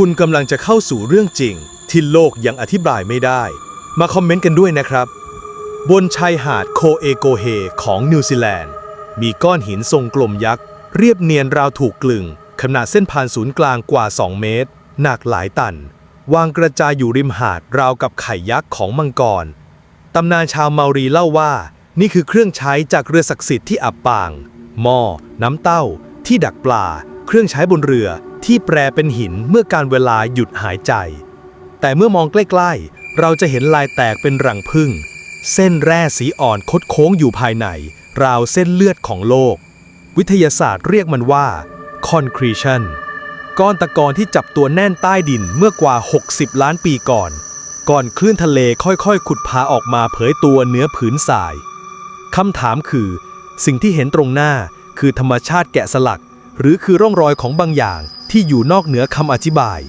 คุณกำลังจะเข้าสู่เรื่องจริง ที่โลกยังอธิบายไม่ได้ มาคอมเมนต์กันด้วยนะครับ บนชายหาดโคเอโกเฮของนิวซีแลนด์ มีก้อนหินทรงกลมยักษ์ เรียบเนียนราวถูกกลึง ขนาดเส้นผ่านศูนย์กลางกว่า 2 เมตร หนักหลายตัน วางกระจายอยู่ริมหาดราวกับไข่ยักษ์ของมังกรตำนานชาวเมารีเล่าว่า นี่คือเครื่องใช้จากเรือศักดิ์สิทธิ์ที่อับปางหม้อน้ำเต้า ที่ดักปลา เครื่องใช้บนเรือ ที่แปรเป็นหินเมื่อการเวลาหยุดหายใจ แต่เมื่อมองใกล้ๆ เราจะเห็นลายแตกเป็นรังผึ้งเส้นแร่สีอ่อนคดโค้งอยู่ภายใน ราวเส้นเลือดของโลก วิทยาศาสตร์เรียกมันว่า concretion ก้อนตะกอนที่จับตัวแน่นใต้ดินเมื่อกว่า 60 ล้านปีก่อน ก่อนคลื่นทะเลค่อยๆ ขุดพาออกมาเผยตัวเหนือผืนทรายคำถามคือ สิ่งที่เห็นตรงหน้าคือธรรมชาติแกะสลัก หรือคือร่องรอยของบางอย่าง ที่อยู่นอกเหนือคำอธิบาย